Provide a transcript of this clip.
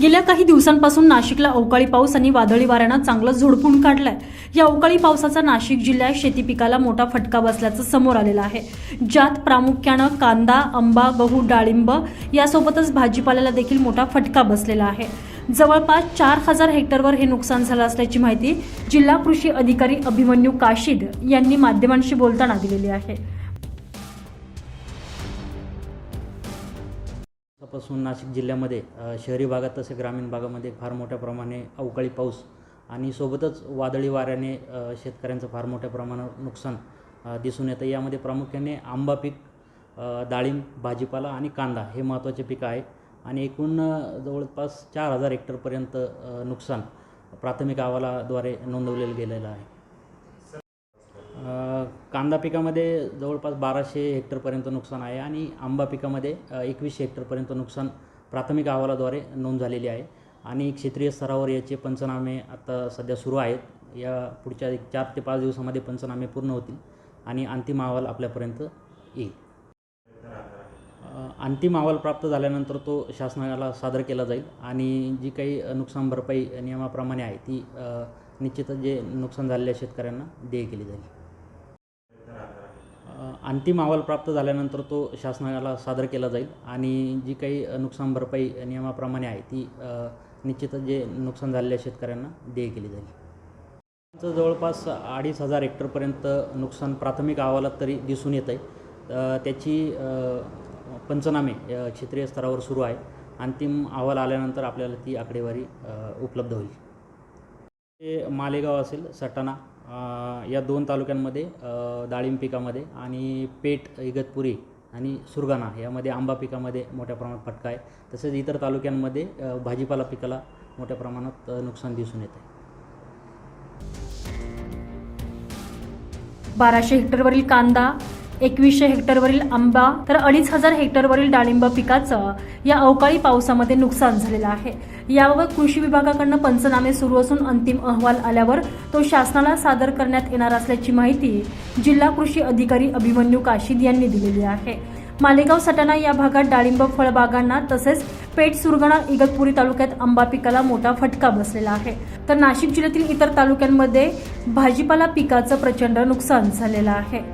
गेल्या काही दिवसांपासून नाशिकला अवकाळी पाऊस आणि वादळी वाऱ्यानं चांगलं झोडपून काढलंय. या अवकाळी पावसाचा नाशिक जिल्ह्यात शेती पिकाला मोठा फटका बसल्याचं समोर आलेलं आहे. ज्यात प्रामुख्यानं कांदा आंबा गहू डाळिंब यासोबतच भाजीपाल्याला देखील मोठा फटका बसलेला आहे. जवळपास चार हजार हेक्टरवर हे नुकसान झालं असल्याची माहिती जिल्हा कृषी अधिकारी अभिमन्यू काशीद यांनी माध्यमांशी बोलताना दिलेली आहे. पासून नाशिक जिल्ह्यामध्ये शहरी भागात तसे ग्रामीण भागामध्ये फार मोठ्या प्रमाणे अवकाळी पाऊस आणि सोबतच वादळी वाऱ्याने शेतकऱ्यांचं फार मोठ्या प्रमाणावर नुकसान दिसून येतं. यामध्ये प्रामुख्याने आंबा पीक डाळिंब भाजीपाला आणि कांदा हे महत्त्वाचे पीक आहे आणि एकूण जवळपास चार हजार हेक्टरपर्यंत नुकसान प्राथमिक अहवालाद्वारे नोंदवलेलं गेलेलं आहे. कांदा पिकामध्ये जवळपास बाराशे हेक्टरपर्यंत नुकसान आहे आणि आंबा पिकामध्ये एकवीसशे हेक्टरपर्यंत नुकसान प्राथमिक अहवालाद्वारे नोंद झालेली आहे. आणि क्षेत्रीय स्तरावर याचे पंचनामे आता सध्या सुरू आहेत. या पुढच्या एक चार ते पाच दिवसामध्ये पंचनामे पूर्ण होतील आणि अंतिम अहवाल आपल्यापर्यंत येईल. अंतिम अहवाल प्राप्त झाल्यानंतर तो शासनाला सादर केला जाईल आणि जी काही नुकसान भरपाई नियमाप्रमाणे आहे ती निश्चितच जे नुकसान झालेल्या शेतकऱ्यांना देय केली जाईल. अंतिम अहवाल प्राप्त झाल्यानंतर तो शासनाला सादर केला जाईल आणि जी काही नुकसान भरपाई नियमाप्रमाणे आहे ती निश्चितच जे नुकसान झालेल्या शेतकऱ्यांना देय केली जाईल. जवळपास अडीच हजार हेक्टरपर्यंत नुकसान प्राथमिक अहवालात तरी दिसून येत आहे त्याची पंचनामे क्षेत्रीय स्तरावर सुरू आहे. अंतिम अहवाल आल्यानंतर आपल्याला ती आकडेवारी उपलब्ध होईल. ते मालेगाव असेल सटाणा या दोन तालुक्यांमध्ये डाळिंब पिकामध्ये आणि पेठ इगतपुरी आणि सुरगाणा यामध्ये आंबा पिकामध्ये मोठ्या प्रमाणात फटका आहे. तसेच इतर तालुक्यांमध्ये भाजीपाला पिकाला मोठ्या प्रमाणात नुकसान दिसून येत आहे. बाराशे हेक्टरवरील कांदा एकवीसशे हेक्टरवरील आंबा तर अडीच हजार हेक्टरवरील डाळिंब पिकाचं या अवकाळी पावसामध्ये नुकसान झालेलं आहे. याबाबत कृषी विभागाकडनं पंचनामे सुरू असून अंतिम अहवाल आल्यावर तो शासनाला सादर करण्यात येणार असल्याची माहिती जिल्हा कृषी अधिकारी अभिमन्यू काशीद यांनी दिलेली आहे. मालेगाव सटाणा या भागात डाळिंब फळबागांना तसेच पेठ सुरगणा इगतपुरी तालुक्यात आंबा पिकाला मोठा फटका बसलेला आहे. तर नाशिक जिल्ह्यातील इतर तालुक्यांमध्ये भाजीपाला पिकाचं प्रचंड नुकसान झालेलं आहे.